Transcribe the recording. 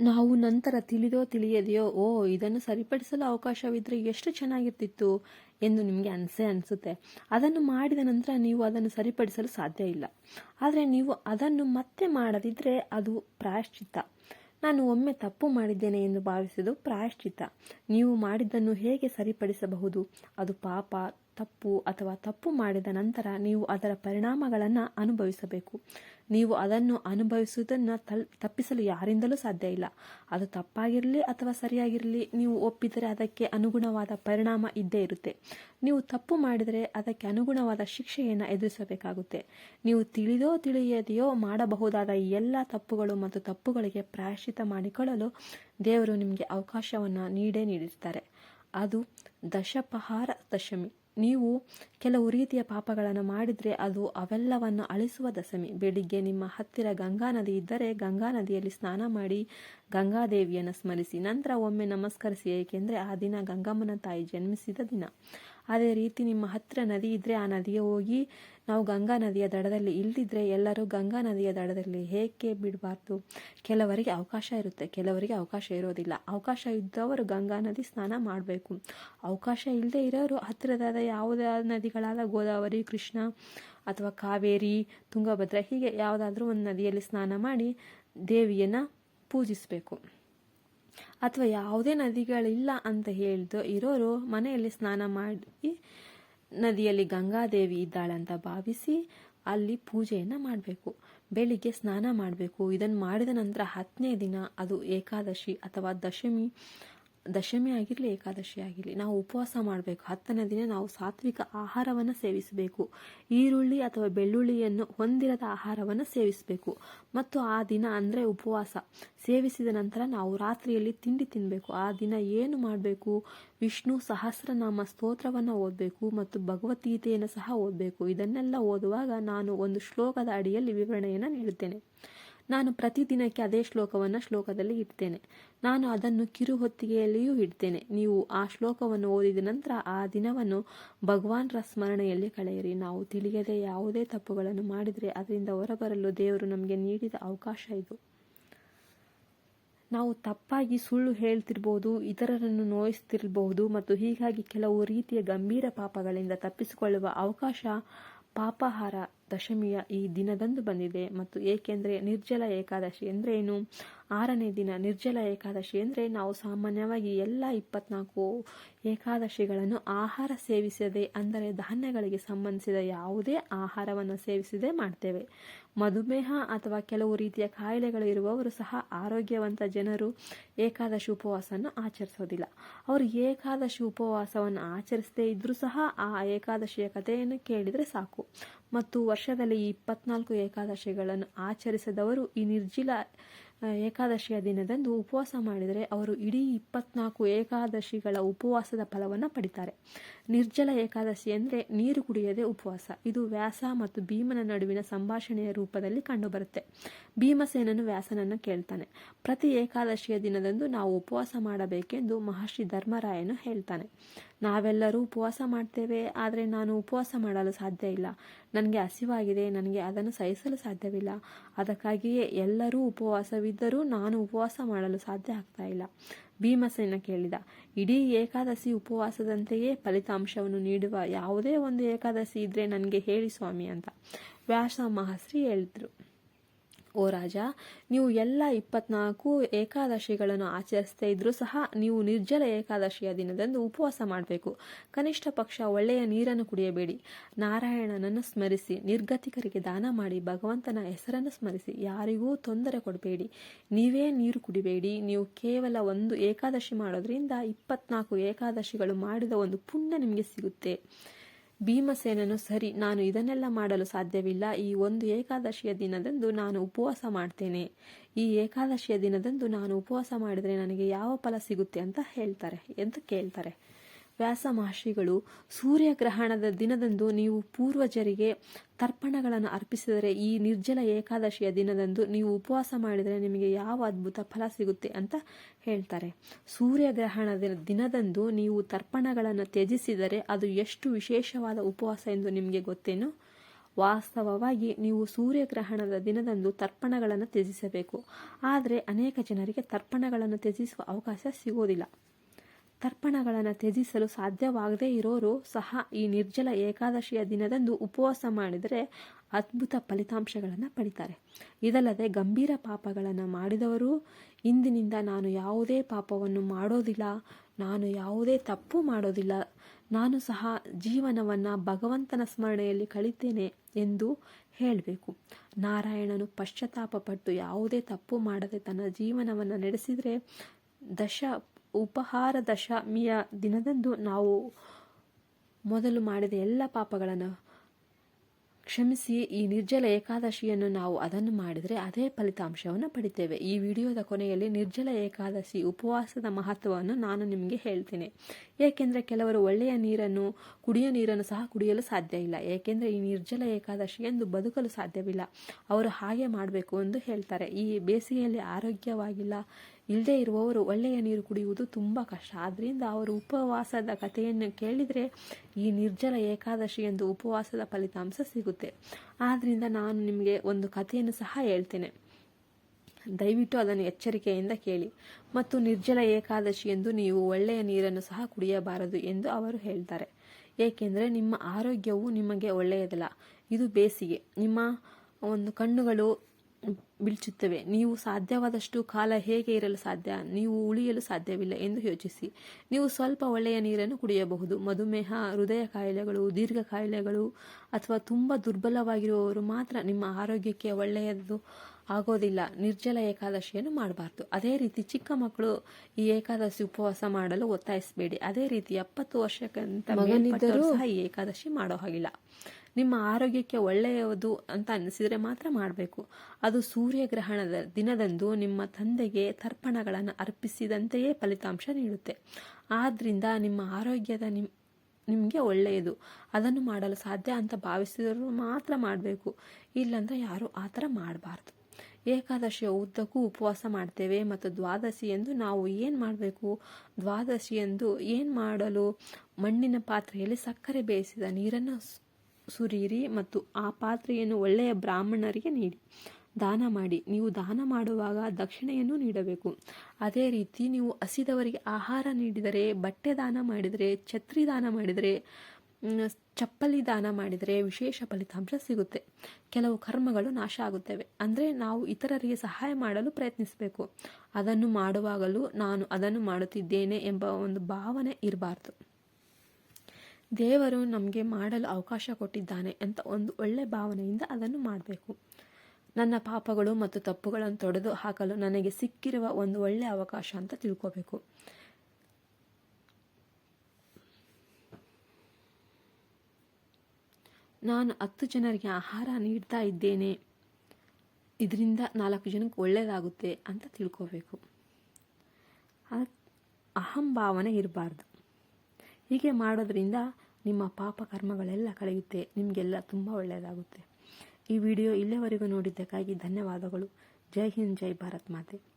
ನಾವು ನಂತರ ತಿಳಿದೋ ತಿಳಿಯದೆಯೋ, ಓ, ಇದನ್ನು ಸರಿಪಡಿಸಲು ಅವಕಾಶವಿದ್ದರೆ ಎಷ್ಟು ಚೆನ್ನಾಗಿರ್ತಿತ್ತು ಎಂದು ನಿಮಗೆ ಅನಿಸೇ ಅನಿಸುತ್ತೆ. ಅದನ್ನು ಮಾಡಿದ ನಂತರ ನೀವು ಅದನ್ನು ಸರಿಪಡಿಸಲು ಸಾಧ್ಯ ಇಲ್ಲ. ಆದರೆ ನೀವು ಅದನ್ನು ಮತ್ತೆ ಮಾಡದಿದ್ದರೆ ಅದು ಪ್ರಾಯಶ್ಚಿತ್ತ. ನಾನು ಒಮ್ಮೆ ತಪ್ಪು ಮಾಡಿದ್ದೇನೆ ಎಂದು ಭಾವಿಸಿದ್ದು ಪ್ರಾಯಶ್ಚಿತ್ತ. ನೀವು ಮಾಡಿದ್ದನ್ನು ಹೇಗೆ ಸರಿಪಡಿಸಬಹುದು? ಅದು ಪಾಪ ತಪ್ಪು ಅಥವಾ ತಪ್ಪು ಮಾಡಿದ ನಂತರ ನೀವು ಅದರ ಪರಿಣಾಮಗಳನ್ನು ಅನುಭವಿಸಬೇಕು. ನೀವು ಅದನ್ನು ಅನುಭವಿಸುವುದನ್ನು ತಪ್ಪಿಸಲು ಯಾರಿಂದಲೂ ಸಾಧ್ಯ ಇಲ್ಲ. ಅದು ತಪ್ಪಾಗಿರಲಿ ಅಥವಾ ಸರಿಯಾಗಿರಲಿ, ನೀವು ಒಪ್ಪಿದರೆ ಅದಕ್ಕೆ ಅನುಗುಣವಾದ ಪರಿಣಾಮ ಇದ್ದೇ ಇರುತ್ತೆ. ನೀವು ತಪ್ಪು ಮಾಡಿದರೆ ಅದಕ್ಕೆ ಅನುಗುಣವಾದ ಶಿಕ್ಷೆಯನ್ನು ಎದುರಿಸಬೇಕಾಗುತ್ತೆ. ನೀವು ತಿಳಿದೋ ತಿಳಿಯದೆಯೋ ಮಾಡಬಹುದಾದ ಎಲ್ಲ ತಪ್ಪುಗಳು ಮತ್ತು ತಪ್ಪುಗಳಿಗೆ ಪ್ರಾಯಶ್ಚಿತ ಮಾಡಿಕೊಳ್ಳಲು ದೇವರು ನಿಮಗೆ ಅವಕಾಶವನ್ನು ನೀಡೇ ನೀಡಿರ್ತಾರೆ. ಅದು ದಶಪಹಾರ ದಶಮಿ. ನೀವು ಕೆಲವು ರೀತಿಯ ಪಾಪಗಳನ್ನು ಮಾಡಿದರೆ ಅದು ಅವೆಲ್ಲವನ್ನು ಅಳಿಸುವ ದಶಮಿ ಬೆಳಿಗ್ಗೆ ನಿಮ್ಮ ಹತ್ತಿರ ಗಂಗಾ ನದಿ ಇದ್ದರೆ ಗಂಗಾ ನದಿಯಲ್ಲಿ ಸ್ನಾನ ಮಾಡಿ ಗಂಗಾದೇವಿಯನ್ನು ಸ್ಮರಿಸಿ, ನಂತರ ಒಮ್ಮೆ ನಮಸ್ಕರಿಸಿ, ಏಕೆಂದರೆ ಆ ದಿನ ಗಂಗಮ್ಮನ ತಾಯಿ ಜನ್ಮಿಸಿದ ದಿನ. ಅದೇ ರೀತಿ ನಿಮ್ಮ ಹತ್ತಿರ ನದಿ ಇದ್ದರೆ ಆ ನದಿಗೆ ಹೋಗಿ, ನಾವು ಗಂಗಾ ನದಿಯ ದಡದಲ್ಲಿ ಇಲ್ಲದಿದ್ದರೆ ಎಲ್ಲರೂ ಗಂಗಾ ನದಿಯ ದಡದಲ್ಲಿ ಹೇಗೆ ಬಿಡಬಾರ್ದು? ಕೆಲವರಿಗೆ ಅವಕಾಶ ಇರುತ್ತೆ, ಕೆಲವರಿಗೆ ಅವಕಾಶ ಇರೋದಿಲ್ಲ. ಅವಕಾಶ ಇದ್ದವರು ಗಂಗಾ ನದಿ ಸ್ನಾನ ಮಾಡಬೇಕು. ಅವಕಾಶ ಇಲ್ಲದೆ ಇರೋರು ಹತ್ತಿರದಾದ ಯಾವುದೇ ನದಿಗಳಾದ ಗೋದಾವರಿ, ಕೃಷ್ಣ ಅಥವಾ ಕಾವೇರಿ, ತುಂಗಭದ್ರಾ ಹೀಗೆ ಯಾವುದಾದ್ರೂ ಒಂದು ನದಿಯಲ್ಲಿ ಸ್ನಾನ ಮಾಡಿ ದೇವಿಯನ್ನು ಪೂಜಿಸಬೇಕು. ಅಥವಾ ಯಾವುದೇ ನದಿಗಳಿಲ್ಲ ಅಂತ ಹೇಳಿದು ಇರೋರು ಮನೆಯಲ್ಲಿ ಸ್ನಾನ ಮಾಡಿ ನದಿಯಲ್ಲಿ ಗಂಗಾದೇವಿ ಇದ್ದಾಳಂತ ಭಾವಿಸಿ ಅಲ್ಲಿ ಪೂಜೆಯನ್ನು ಮಾಡಬೇಕು. ಬೆಳಿಗ್ಗೆ ಸ್ನಾನ ಮಾಡಬೇಕು. ಇದನ್ನು ಮಾಡಿದ ನಂತರ ಹತ್ತನೇ ದಿನ ಅದು ಏಕಾದಶಿ ಅಥವಾ ದಶಮಿ ದಶಮಿ ಆಗಿರಲಿ, ಏಕಾದಶಿ ಆಗಿರಲಿ, ನಾವು ಉಪವಾಸ ಮಾಡಬೇಕು. ಹತ್ತನೇ ದಿನ ನಾವು ಸಾತ್ವಿಕ ಆಹಾರವನ್ನು ಸೇವಿಸಬೇಕು. ಈರುಳ್ಳಿ ಅಥವಾ ಬೆಳ್ಳುಳ್ಳಿಯನ್ನು ಹೊಂದಿರದ ಆಹಾರವನ್ನು ಸೇವಿಸಬೇಕು. ಮತ್ತು ಆ ದಿನ ಅಂದರೆ ಉಪವಾಸ. ಸೇವಿಸಿದ ನಂತರ ನಾವು ರಾತ್ರಿಯಲ್ಲಿ ತಿಂಡಿ ತಿನ್ನಬೇಕು ಆ ದಿನ ಏನು ಮಾಡಬೇಕು? ವಿಷ್ಣು ಸಹಸ್ರನಾಮ ಸ್ತೋತ್ರವನ್ನು ಓದಬೇಕು ಮತ್ತು ಭಗವದ್ಗೀತೆಯನ್ನು ಸಹ ಓದಬೇಕು. ಇದನ್ನೆಲ್ಲ ಓದುವಾಗ ನಾನು ಒಂದು ಶ್ಲೋಕದ ಅಡಿಯಲ್ಲಿ ವಿವರಣೆಯನ್ನು ನೀಡುತ್ತೇನೆ. ನಾನು ಪ್ರತಿದಿನಕ್ಕೆ ಅದೇ ಶ್ಲೋಕವನ್ನು ಶ್ಲೋಕದಲ್ಲಿ ಇಡ್ತೇನೆ. ನಾನು ಅದನ್ನು ಕಿರು ಹೊತ್ತಿಗೆಯಲ್ಲಿಯೂ ಇಡ್ತೇನೆ. ನೀವು ಆ ಶ್ಲೋಕವನ್ನು ಓದಿದ ನಂತರ ಆ ದಿನವನ್ನು ಭಗವಾನ್ರ ಸ್ಮರಣೆಯಲ್ಲಿ ಕಳೆಯಿರಿ. ನಾವು ತಿಳಿಯದೆ ಯಾವುದೇ ತಪ್ಪುಗಳನ್ನು ಮಾಡಿದರೆ ಅದರಿಂದ ಹೊರಬರಲು ದೇವರು ನಮಗೆ ನೀಡಿದ ಅವಕಾಶ ಇದು. ನಾವು ತಪ್ಪಾಗಿ ಸುಳ್ಳು ಹೇಳ್ತಿರ್ಬೋದು, ಇತರರನ್ನು ನೋಯಿಸ್ತಿರ್ಬಹುದು ಮತ್ತು ಹೀಗಾಗಿ ಕೆಲವು ರೀತಿಯ ಗಂಭೀರ ಪಾಪಗಳಿಂದ ತಪ್ಪಿಸಿಕೊಳ್ಳುವ ಅವಕಾಶ ಪಾಪಹಾರ ದಶಮಿಯ ಈ ದಿನದಂದು ಬಂದಿದೆ ಮತ್ತು ಏಕೆಂದರೆ ನಿರ್ಜಲ ಏಕಾದಶಿ ಅಂದರೆ ಏನು? ಆರನೇ ದಿನ ನಿರ್ಜಲ ಏಕಾದಶಿ ಅಂದರೆ ನಾವು ಸಾಮಾನ್ಯವಾಗಿ ಎಲ್ಲ ಇಪ್ಪತ್ನಾಲ್ಕು ಏಕಾದಶಿಗಳನ್ನು ಆಹಾರ ಸೇವಿಸದೆ ಅಂದರೆ ಧಾನ್ಯಗಳಿಗೆ ಸಂಬಂಧಿಸಿದ ಯಾವುದೇ ಆಹಾರವನ್ನು ಸೇವಿಸದೆ ಮಾಡ್ತೇವೆ. ಮಧುಮೇಹ ಅಥವಾ ಕೆಲವು ರೀತಿಯ ಕಾಯಿಲೆಗಳು ಇರುವವರು ಸಹ ಆರೋಗ್ಯವಂತ ಜನರು ಏಕಾದಶಿ ಉಪವಾಸವನ್ನು ಆಚರಿಸೋದಿಲ್ಲ. ಅವರು ಏಕಾದಶಿ ಉಪವಾಸವನ್ನು ಆಚರಿಸದೇ ಇದ್ರೂ ಸಹ ಆ ಏಕಾದಶಿಯ ಕಥೆಯನ್ನು ಕೇಳಿದರೆ ಸಾಕು. ಮತ್ತು ವರ್ಷದಲ್ಲಿ ಇಪ್ಪತ್ನಾಲ್ಕು ಏಕಾದಶಿಗಳನ್ನು ಆಚರಿಸದವರು ಈ ನಿರ್ಜಿಲ ಏಕಾದಶಿಯ ದಿನದಂದು ಉಪವಾಸ ಮಾಡಿದರೆ ಅವರು ಇಡೀ ಇಪ್ಪತ್ನಾಲ್ಕು ಏಕಾದಶಿಗಳ ಉಪವಾಸದ ಫಲವನ್ನು ಪಡಿತಾರೆ. ನಿರ್ಜಲ ಏಕಾದಶಿ ಅಂದರೆ ನೀರು ಕುಡಿಯದೆ ಉಪವಾಸ. ಇದು ವ್ಯಾಸ ಮತ್ತು ಭೀಮನ ನಡುವಿನ ಸಂಭಾಷಣೆಯ ರೂಪದಲ್ಲಿ ಕಂಡುಬರುತ್ತೆ. ಭೀಮಸೇನನು ವ್ಯಾಸನನ್ನು ಕೇಳ್ತಾನೆ. ಪ್ರತಿ ಏಕಾದಶಿಯ ದಿನದಂದು ನಾವು ಉಪವಾಸ ಮಾಡಬೇಕೆಂದು ಮಹರ್ಷಿ ಧರ್ಮರಾಯನು ಹೇಳ್ತಾನೆ. ನಾವೆಲ್ಲರೂ ಉಪವಾಸ ಮಾಡ್ತೇವೆ, ಆದರೆ ನಾನು ಉಪವಾಸ ಮಾಡಲು ಸಾಧ್ಯ ಇಲ್ಲ. ನನಗೆ ಹಸಿವಾಗಿದೆ, ನನಗೆ ಅದನ್ನು ಸಹಿಸಲು ಸಾಧ್ಯವಿಲ್ಲ. ಅದಕ್ಕಾಗಿಯೇ ಎಲ್ಲರೂ ಉಪವಾಸವಿದ್ದರೂ ನಾನು ಉಪವಾಸ ಮಾಡಲು ಸಾಧ್ಯ ಆಗ್ತಾ ಇಲ್ಲ. ಭೀಮಸೇನ ಕೇಳಿದ, ಇಡೀ ಏಕಾದಶಿ ಉಪವಾಸದಂತೆಯೇ ಫಲಿತಾಂಶವನ್ನು ನೀಡುವ ಯಾವುದೇ ಒಂದು ಏಕಾದಶಿ ಇದ್ರೆ ನನಗೆ ಹೇಳಿ ಸ್ವಾಮಿ ಅಂತ. ವ್ಯಾಸ ಮಹರ್ಷಿ ಹೇಳಿದ್ರು. ಓ ರಾಜ, ನೀವು ಎಲ್ಲ ಇಪ್ಪತ್ನಾಲ್ಕು ಏಕಾದಶಿಗಳನ್ನು ಆಚರಿಸ್ತಾ ಇದ್ರೂ ಸಹ ನೀವು ನಿರ್ಜಲ ಏಕಾದಶಿಯ ದಿನದಂದು ಉಪವಾಸ ಮಾಡಬೇಕು. ಕನಿಷ್ಠ ಪಕ್ಷ ಒಳ್ಳೆಯ ನೀರನ್ನು ಕುಡಿಯಬೇಡಿ. ನಾರಾಯಣನನ್ನು ಸ್ಮರಿಸಿ, ನಿರ್ಗತಿಕರಿಗೆ ದಾನ ಮಾಡಿ, ಭಗವಂತನ ಹೆಸರನ್ನು ಸ್ಮರಿಸಿ, ಯಾರಿಗೂ ತೊಂದರೆ ಕೊಡಬೇಡಿ. ನೀವೇ ನೀರು ಕುಡಿಬೇಡಿ. ನೀವು ಕೇವಲ ಒಂದು ಏಕಾದಶಿ ಮಾಡೋದ್ರಿಂದ ಇಪ್ಪತ್ನಾಲ್ಕು ಏಕಾದಶಿಗಳು ಮಾಡಿದ ಒಂದು ಪುಣ್ಯ ನಿಮಗೆ ಸಿಗುತ್ತೆ. ಭೀಮಸೇನನು, ಸರಿ, ನಾನು ಇದನ್ನೆಲ್ಲ ಮಾಡಲು ಸಾಧ್ಯವಿಲ್ಲ. ಈ ಒಂದು ಏಕಾದಶಿಯ ದಿನದಂದು ನಾನು ಉಪವಾಸ ಮಾಡ್ತೇನೆ. ಈ ಏಕಾದಶಿಯ ದಿನದಂದು ನಾನು ಉಪವಾಸ ಮಾಡಿದರೆ ನನಗೆ ಯಾವ ಫಲ ಸಿಗುತ್ತೆ? ಅಂತ ಹೇಳ್ತಾರೆ, ಎಂದು ಕೇಳ್ತಾರೆ. ವ್ಯಾಸ ಮಹರ್ಷಿಗಳು ಸೂರ್ಯಗ್ರಹಣದ ದಿನದಂದು ನೀವು ಪೂರ್ವಜರಿಗೆ ತರ್ಪಣಗಳನ್ನು ಅರ್ಪಿಸಿದರೆ ಈ ನಿರ್ಜಲ ಏಕಾದಶಿಯ ದಿನದಂದು ನೀವು ಉಪವಾಸ ಮಾಡಿದರೆ ನಿಮಗೆ ಯಾವ ಅದ್ಭುತ ಫಲ ಸಿಗುತ್ತೆ ಅಂತ ಹೇಳ್ತಾರೆ. ಸೂರ್ಯಗ್ರಹಣದ ದಿನದಂದು ನೀವು ತರ್ಪಣಗಳನ್ನು ತ್ಯಜಿಸಿದರೆ ಅದು ಎಷ್ಟು ವಿಶೇಷವಾದ ಉಪವಾಸ ಎಂದು ನಿಮಗೆ ಗೊತ್ತೇನು? ವಾಸ್ತವವಾಗಿ ನೀವು ಸೂರ್ಯಗ್ರಹಣದ ದಿನದಂದು ತರ್ಪಣಗಳನ್ನು ತ್ಯಜಿಸಬೇಕು. ಆದರೆ ಅನೇಕ ಜನರಿಗೆ ತರ್ಪಣಗಳನ್ನು ತ್ಯಜಿಸುವ ಅವಕಾಶ ಸಿಗೋದಿಲ್ಲ. ತರ್ಪಣಗಳನ್ನು ತ್ಯಜಿಸಲು ಸಾಧ್ಯವಾಗದೇ ಇರೋರು ಸಹ ಈ ನಿರ್ಜಲ ಏಕಾದಶಿಯ ದಿನದಂದು ಉಪವಾಸ ಮಾಡಿದರೆ ಅದ್ಭುತ ಫಲಿತಾಂಶಗಳನ್ನು ಪಡಿತಾರೆ. ಇದಲ್ಲದೆ ಗಂಭೀರ ಪಾಪಗಳನ್ನು ಮಾಡಿದವರು, ಇಂದಿನಿಂದ ನಾನು ಯಾವುದೇ ಪಾಪವನ್ನು ಮಾಡೋದಿಲ್ಲ, ನಾನು ಯಾವುದೇ ತಪ್ಪು ಮಾಡೋದಿಲ್ಲ, ನಾನು ಸಹ ಜೀವನವನ್ನು ಭಗವಂತನ ಸ್ಮರಣೆಯಲ್ಲಿ ಕಳಿತೇನೆ ಎಂದು ಹೇಳಬೇಕು. ನಾರಾಯಣನು ಪಶ್ಚಾತ್ತಾಪಪಟ್ಟು ಯಾವುದೇ ತಪ್ಪು ಮಾಡದೆ ತನ್ನ ಜೀವನವನ್ನು ನಡೆಸಿದರೆ ದಶ ಉಪಹಾರ ದಶಮಿಯ ದಿನದಂದು ನಾವು ಮೊದಲು ಮಾಡಿದ ಎಲ್ಲ ಪಾಪಗಳನ್ನು ಕ್ಷಮಿಸಿ ಈ ನಿರ್ಜಲ ಏಕಾದಶಿಯನ್ನು ನಾವು ಅದನ್ನು ಮಾಡಿದರೆ ಅದೇ ಫಲಿತಾಂಶವನ್ನು ಪಡಿತೇವೆ. ಈ ವಿಡಿಯೋದ ಕೊನೆಯಲ್ಲಿ ನಿರ್ಜಲ ಏಕಾದಶಿ ಉಪವಾಸದ ಮಹತ್ವವನ್ನು ನಾನು ನಿಮಗೆ ಹೇಳ್ತೇನೆ. ಏಕೆಂದರೆ ಕೆಲವರು ಒಳ್ಳೆಯ ನೀರನ್ನು, ಕುಡಿಯೋ ನೀರನ್ನು ಸಹ ಕುಡಿಯಲು ಸಾಧ್ಯ ಇಲ್ಲ. ಏಕೆಂದರೆ ಈ ನಿರ್ಜಲ ಏಕಾದಶಿ ಎಂದು ಬದುಕಲು ಸಾಧ್ಯವಿಲ್ಲ. ಅವರು ಹಾಗೆ ಮಾಡಬೇಕು ಎಂದು ಹೇಳ್ತಾರೆ. ಈ ಬೇಸಿಗೆಯಲ್ಲಿ ಆರೋಗ್ಯವಾಗಿಲ್ಲ ಇಲ್ಲದೇ ಇರುವವರು ಒಳ್ಳೆಯ ನೀರು ಕುಡಿಯುವುದು ತುಂಬ ಕಷ್ಟ. ಆದ್ದರಿಂದ ಅವರು ಉಪವಾಸದ ಕಥೆಯನ್ನು ಕೇಳಿದರೆ ಈ ನಿರ್ಜಲ ಏಕಾದಶಿ ಎಂದು ಉಪವಾಸದ ಫಲಿತಾಂಶ ಸಿಗುತ್ತೆ. ಆದ್ದರಿಂದ ನಾನು ನಿಮಗೆ ಒಂದು ಕಥೆಯನ್ನು ಸಹ ಹೇಳ್ತೇನೆ. ದಯವಿಟ್ಟು ಅದನ್ನು ಎಚ್ಚರಿಕೆಯಿಂದ ಕೇಳಿ ಮತ್ತು ನಿರ್ಜಲ ಏಕಾದಶಿ ಎಂದು ನೀವು ಒಳ್ಳೆಯ ನೀರನ್ನು ಸಹ ಕುಡಿಯಬಾರದು ಎಂದು ಅವರು ಹೇಳ್ತಾರೆ. ಏಕೆಂದರೆ ನಿಮ್ಮ ಆರೋಗ್ಯವು ನಿಮಗೆ ಒಳ್ಳೆಯದಲ್ಲ, ಇದು ಬೇಸಿಗೆ. ನಿಮ್ಮ ಒಂದು ಕಣ್ಣುಗಳು ಬಿಳ್ಚುತ್ತವೆ. ನೀವು ಸಾಧ್ಯವಾದಷ್ಟು ಕಾಲ ಹೇಗೆ ಇರಲು ಸಾಧ್ಯ? ನೀವು ಉಳಿಯಲು ಸಾಧ್ಯವಿಲ್ಲ ಎಂದು ಯೋಚಿಸಿ. ನೀವು ಸ್ವಲ್ಪ ಒಳ್ಳೆಯ ನೀರನ್ನು ಕುಡಿಯಬಹುದು. ಮಧುಮೇಹ, ಹೃದಯ ಕಾಯಿಲೆಗಳು, ದೀರ್ಘ ಕಾಯಿಲೆಗಳು ಅಥವಾ ತುಂಬ ದುರ್ಬಲವಾಗಿರುವವರು ಮಾತ್ರ ನಿಮ್ಮ ಆರೋಗ್ಯಕ್ಕೆ ಒಳ್ಳೆಯದು ಆಗೋದಿಲ್ಲ. ನಿರ್ಜಲ ಏಕಾದಶಿಯನ್ನು ಮಾಡಬಾರ್ದು. ಅದೇ ರೀತಿ ಚಿಕ್ಕ ಮಕ್ಕಳು ಈ ಏಕಾದಶಿ ಉಪವಾಸ ಮಾಡಲು ಒತ್ತಾಯಿಸಬೇಡಿ. ಅದೇ ರೀತಿ ಎಪ್ಪತ್ತು ವರ್ಷಕ್ಕಂತ ಸಹ ಈ ಏಕಾದಶಿ ಮಾಡೋ ಹಾಗಿಲ್ಲ. ನಿಮ್ಮ ಆರೋಗ್ಯಕ್ಕೆ ಒಳ್ಳೆಯದು ಅಂತ ಅನಿಸಿದರೆ ಮಾತ್ರ ಮಾಡಬೇಕು. ಅದು ಸೂರ್ಯಗ್ರಹಣದ ದಿನದಂದು ನಿಮ್ಮ ತಂದೆಗೆ ತರ್ಪಣಗಳನ್ನು ಅರ್ಪಿಸಿದಂತೆಯೇ ಫಲಿತಾಂಶ ನೀಡುತ್ತೆ. ಆದ್ರಿಂದ ನಿಮ್ಮ ಆರೋಗ್ಯದ ನಿಮ್ ನಿಮಗೆ ಒಳ್ಳೆಯದು. ಅದನ್ನು ಮಾಡಲು ಸಾಧ್ಯ ಅಂತ ಭಾವಿಸಿದರೂ ಮಾತ್ರ ಮಾಡಬೇಕು. ಇಲ್ಲಂದ್ರೆ ಯಾರು ಆ ಥರ ಮಾಡಬಾರ್ದು. ಏಕಾದಶಿಯ ಉದ್ದಕ್ಕೂ ಉಪವಾಸ ಮಾಡ್ತೇವೆ ಮತ್ತು ದ್ವಾದಶಿ ಎಂದು ನಾವು ಏನು ಮಾಡಬೇಕು? ದ್ವಾದಶಿ ಎಂದು ಏನು ಮಾಡಲು? ಮಣ್ಣಿನ ಪಾತ್ರೆಯಲ್ಲಿ ಸಕ್ಕರೆ ಬೇಯಿಸಿದ ನೀರನ್ನು ಸುರಿಯಿರಿ ಮತ್ತು ಆ ಪಾತ್ರೆಯನ್ನು ಒಳ್ಳೆಯ ಬ್ರಾಹ್ಮಣರಿಗೆ ನೀಡಿ. ದಾನ ಮಾಡಿ. ನೀವು ದಾನ ಮಾಡುವಾಗ ದಕ್ಷಿಣೆಯನ್ನು ನೀಡಬೇಕು. ಅದೇ ರೀತಿ ನೀವು ಹಸಿದವರಿಗೆ ಆಹಾರ ನೀಡಿದರೆ, ಬಟ್ಟೆ ದಾನ ಮಾಡಿದರೆ, ಛತ್ರಿ ದಾನ ಮಾಡಿದರೆ ಚಪ್ಪಲಿ ದಾನ ಮಾಡಿದರೆ ವಿಶೇಷ ಫಲಿತಾಂಶ ಸಿಗುತ್ತೆ. ಕೆಲವು ಕರ್ಮಗಳು ನಾಶ ಆಗುತ್ತವೆ. ಅಂದರೆ ನಾವು ಇತರರಿಗೆ ಸಹಾಯ ಮಾಡಲು ಪ್ರಯತ್ನಿಸಬೇಕು. ಅದನ್ನು ಮಾಡುವಾಗಲೂ ನಾನು ಅದನ್ನು ಮಾಡುತ್ತಿದ್ದೇನೆ ಎಂಬ ಒಂದು ಭಾವನೆ ಇರಬಾರ್ದು. ದೇವರು ನಮಗೆ ಮಾಡಲು ಅವಕಾಶ ಕೊಟ್ಟಿದ್ದಾನೆ ಅಂತ ಒಂದು ಒಳ್ಳೆ ಭಾವನೆಯಿಂದ ಅದನ್ನು ಮಾಡಬೇಕು. ನನ್ನ ಪಾಪಗಳು ಮತ್ತು ತಪ್ಪುಗಳನ್ನು ತೊಡೆದು ಹಾಕಲು ನನಗೆ ಸಿಕ್ಕಿರುವ ಒಂದು ಒಳ್ಳೆಯ ಅವಕಾಶ ಅಂತ ತಿಳ್ಕೋಬೇಕು. ನಾನು ಹತ್ತು ಜನರಿಗೆ ಆಹಾರ ನೀಡ್ತಾ ಇದ್ದೇನೆ. ಇದರಿಂದ ನಾಲ್ಕು ಜನಕ್ಕೆ ಒಳ್ಳೆಯದಾಗುತ್ತೆ ಅಂತ ತಿಳ್ಕೋಬೇಕು. ಅಹಂಭಾವನೆ ಇರಬಾರ್ದು. ಹೀಗೆ ಮಾಡೋದ್ರಿಂದ ನಿಮ್ಮ ಪಾಪ ಕರ್ಮಗಳೆಲ್ಲ ಕಳೆಯುತ್ತೆ, ನಿಮಗೆಲ್ಲ ತುಂಬ ಒಳ್ಳೆಯದಾಗುತ್ತೆ ಈ ವಿಡಿಯೋ ಇಲ್ಲಿವರೆಗೂ ನೋಡಿದ್ದಕ್ಕಾಗಿ ಧನ್ಯವಾದಗಳು. ಜೈ ಹಿಂದ್, ಜೈ ಭಾರತ್ ಮಾತೆ.